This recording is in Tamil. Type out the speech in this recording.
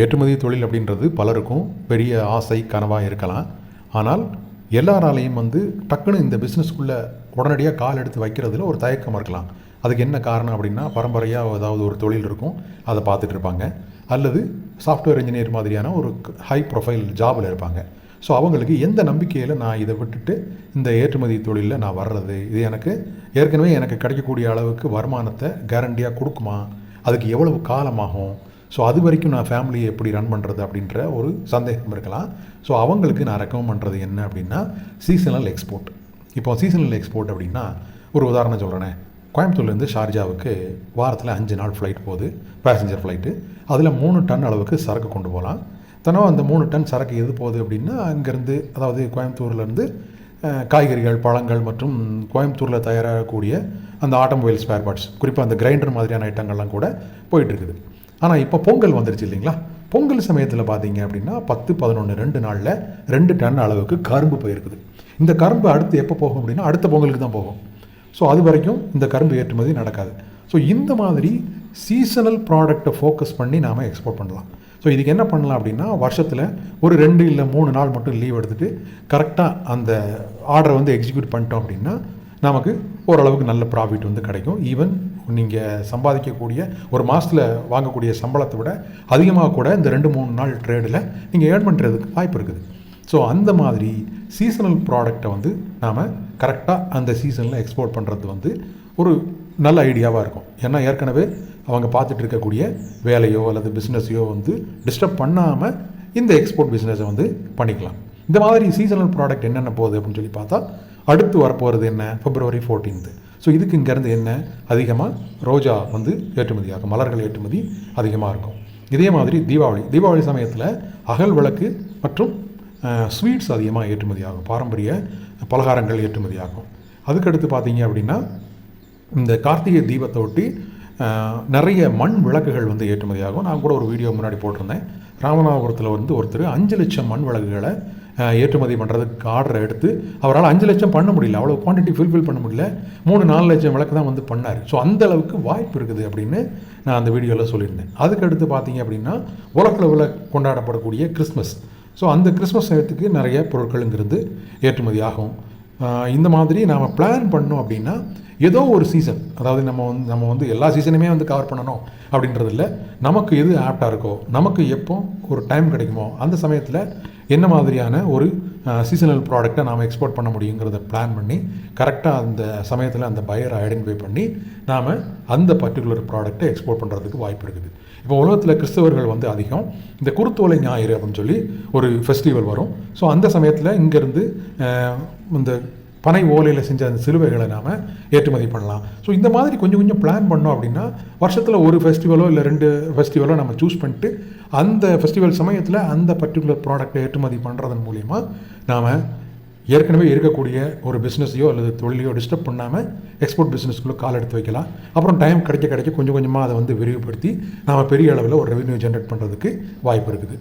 ஏற்றுமதி தொழில் அப்படின்றது பலருக்கும் பெரிய ஆசை கனவாக இருக்கலாம். ஆனால் எல்லாராலையும் வந்து டக்குன்னு இந்த பிஸ்னஸ்க்குள்ளே உடனடியாக கால் எடுத்து வைக்கிறதுல ஒரு தயக்கம் இருக்கலாம். அதுக்கு என்ன காரணம் அப்படின்னா பரம்பரையாக ஏதாவது ஒரு தொழில் இருக்கும் அதை பார்த்துட்டு இருப்பாங்க. அல்லது சாஃப்ட்வேர் இன்ஜினியர் மாதிரியான ஒரு ஹை ப்ரொஃபைல் ஜாபில் இருப்பாங்க. ஸோ அவங்களுக்கு எந்த நம்பிக்கையில் நான் இதை விட்டுட்டு இந்த ஏற்றுமதி தொழிலில் நான் வர்றது? இது எனக்கு ஏற்கனவே எனக்கு கிடைக்கக்கூடிய அளவுக்கு வருமானத்தை கேரண்டியாக கொடுக்குமா? அதுக்கு எவ்வளவு காலமாகும்? ஸோ அது வரைக்கும் நான் ஃபேமிலியை எப்படி ரன் பண்ணுறது அப்படின்ற ஒரு சந்தேகம் இருக்கலாம். ஸோ அவங்களுக்கு நான் ரெக்கமெண்ட் பண்ணுறது என்ன அப்படின்னா சீசனல் எக்ஸ்போர்ட் இப்போ சீசனல் எக்ஸ்போர்ட் அப்படின்னா ஒரு உதாரணம் சொல்கிறேனே கோயம்புத்தூர்லேருந்து ஷார்ஜாவுக்கு வாரத்தில் அஞ்சு நாள் ஃப்ளைட் போகுது பேசஞ்சர் ஃப்ளைட்டு அதில் மூணு டன் அளவுக்கு சரக்கு கொண்டு போகலாம். தனோ அந்த மூணு டன் சரக்கு எது போகுது அப்படின்னா அங்கேருந்து அதாவது கோயம்புத்தூர்லேருந்து காய்கறிகள் பழங்கள் மற்றும் கோயம்புத்தூரில் தயாராகக்கூடிய அந்த ஆட்டோமொபைல் ஸ்பேர் பார்ட்ஸ் குறிப்பாக அந்த கிரைண்டர் மாதிரியான ஐட்டங்கள்லாம் கூட போயிட்டுருக்குது ஆனால் இப்போ பொங்கல் வந்துருச்சு இல்லைங்களா? பொங்கல் சமயத்தில் பார்த்தீங்க அப்படின்னா பத்து பதினொன்று ரெண்டு நாளில் ரெண்டு டன் அளவுக்கு கரும்பு போயிருக்குது. இந்த கரும்பு அடுத்து எப்போ போகும் அப்படின்னா அடுத்த பொங்கலுக்கு தான் போகும். ஸோ அது வரைக்கும் இந்த கரும்பு ஏற்றுமதி நடக்காது. ஸோ இந்த மாதிரி சீசனல் ப்ராடக்ட்டை ஃபோக்கஸ் பண்ணி நாம் எக்ஸ்போர்ட் பண்ணலாம். ஸோ இதுக்கு என்ன பண்ணலாம் அப்படின்னா வருஷத்தில் ஒரு ரெண்டு இல்லை மூணு நாள் மட்டும் லீவ் எடுத்துகிட்டு கரெக்டாக அந்த ஆர்டரை வந்து எக்ஸிக்யூட் பண்ணிட்டோம் அப்படின்னா நமக்கு ஓரளவுக்கு நல்ல ப்ராஃபிட் வந்து கிடைக்கும். ஈவன் நீங்கள் சம்பாதிக்கக்கூடிய ஒரு மாதத்தில் வாங்கக்கூடிய சம்பளத்தை விட அதிகமாக கூட இந்த ரெண்டு மூணு நாள் ட்ரேடில் நீங்கள் ஏர்ன் பண்ணுறதுக்கு வாய்ப்பு இருக்குது. ஸோ அந்த மாதிரி சீசனல் ப்ராடக்டை வந்து நாம் கரெக்டாக அந்த சீசனில் எக்ஸ்போர்ட் பண்ணுறது வந்து ஒரு நல்ல ஐடியாவாக இருக்கும். ஏன்னா ஏற்கனவே அவங்க பார்த்துட்டு இருக்கக்கூடிய வேலையோ அல்லது பிஸ்னஸையோ வந்து டிஸ்டர்ப் பண்ணாமல் இந்த எக்ஸ்போர்ட் பிஸ்னஸை வந்து பண்ணிக்கலாம். இந்த மாதிரி சீசனல் ப்ராடக்ட் என்னென்ன போகுது அப்படின்னு சொல்லி பார்த்தா அடுத்து வரப்போகிறது என்ன? பிப்ரவரி ஃபோர்டீன்த்து ஸோ இதுக்கு இங்கேருந்து என்ன அதிகமாக ரோஜா வந்து ஏற்றுமதி ஆகும். மலர்கள் ஏற்றுமதி அதிகமாக இருக்கும். இதே மாதிரி தீபாவளி. தீபாவளி சமயத்தில் அகல் விளக்கு மற்றும் ஸ்வீட்ஸ் அதிகமாக ஏற்றுமதி ஆகும். பாரம்பரிய பலகாரங்கள் ஏற்றுமதி ஆகும். அதுக்கடுத்து பார்த்தீங்க அப்படின்னா இந்த கார்த்திகை தீபத்தை ஒட்டி நிறைய மண் விளக்குகள் வந்து ஏற்றுமதியாகும் நான் கூட ஒரு வீடியோ முன்னாடி போட்டிருந்தேன். ராமநாதபுரத்தில் வந்து ஒருத்தர் அஞ்சு லட்சம் மண் விளக்குகளை ஏற்றுமதி பண்ணுறதுக்கு ஆர்டரை எடுத்து அவரால் அஞ்சு லட்சம் பண்ண முடியல. அவ்வளோ குவான்டிட்டி ஃபுல்ஃபில் பண்ண முடியல. மூணு நாலு லட்சம் விளக்கு தான் வந்து பண்ணார். ஸோ அந்த அளவுக்கு வாய்ப்பு இருக்குது அப்படின்னு நான் அந்த வீடியோவில் சொல்லியிருந்தேன். அதுக்கடுத்து பார்த்தீங்க அப்படின்னா உலகளவில் கொண்டாடப்படக்கூடிய கிறிஸ்மஸ். ஸோ அந்த கிறிஸ்மஸ் நேரத்துக்கு நிறைய பொருட்கள் இங்கிருந்து ஏற்றுமதி ஆகும். இந்த மாதிரி நாம் பிளான் பண்ணோம் அப்படின்னா ஏதோ ஒரு சீசன் அதாவது நம்ம வந்து நம்ம வந்து எல்லா சீசனுமே வந்து கவர் பண்ணணும் அப்படின்றது இல்லை நமக்கு எது ஆப்டாக இருக்கோ நமக்கு எப்போ ஒரு டைம் கிடைக்குமோ அந்த சமயத்தில் என்ன மாதிரியான ஒரு சீசனல் ப்ராடக்டை நாம் எக்ஸ்போர்ட் பண்ண முடியுங்கிறத பிளான் பண்ணி கரெக்டாக அந்த சமயத்தில் அந்த பையரை ஐடென்டிஃபை பண்ணி நாம் அந்த பர்டிகுலர் ப்ராடக்ட்டை எக்ஸ்போர்ட் பண்ணுறதுக்கு வாய்ப்பு இருக்குது. இப்போ உலகத்தில் கிறிஸ்தவர்கள் வந்து அதிகம். இந்த குருத்தோலை ஞாயிறு அப்படின்னு சொல்லி ஒரு ஃபெஸ்டிவல் வரும். ஸோ அந்த சமயத்தில் இங்கேருந்து இந்த பனை ஓலையில் செஞ்ச அந்த சிலுவைகளை நாம் ஏற்றுமதி பண்ணலாம். ஸோ இந்த மாதிரி கொஞ்சம் கொஞ்சம் பிளான் பண்ணோம் அப்படின்னா வருஷத்தில் ஒரு ஃபெஸ்டிவலோ இல்லை ரெண்டு ஃபெஸ்டிவலோ நம்ம சூஸ் பண்ணிட்டு அந்த ஃபெஸ்டிவல் சமயத்தில் அந்த பர்டிகுலர் ப்ராடக்ட்டை ஏற்றுமதி பண்ணுறதன் மூலிமா நாம் ஏற்கனவே இருக்கக்கூடிய ஒரு பிஸ்னஸையோ அல்லது தொழிலையோ டிஸ்டர்ப் பண்ணாமல் எக்ஸ்போர்ட் பிஸ்னஸ்க்குள்ளே கால் எடுத்து வைக்கலாம். அப்புறம் டைம் கிடைக்க கிடைக்க கொஞ்சம் கொஞ்சமாக அதை வந்து விரிவுபடுத்தி நாம் பெரிய அளவில் ஒரு ரெவென்யூ ஜென்ரேட் பண்ணுறதுக்கு வாய்ப்பு இருக்குது.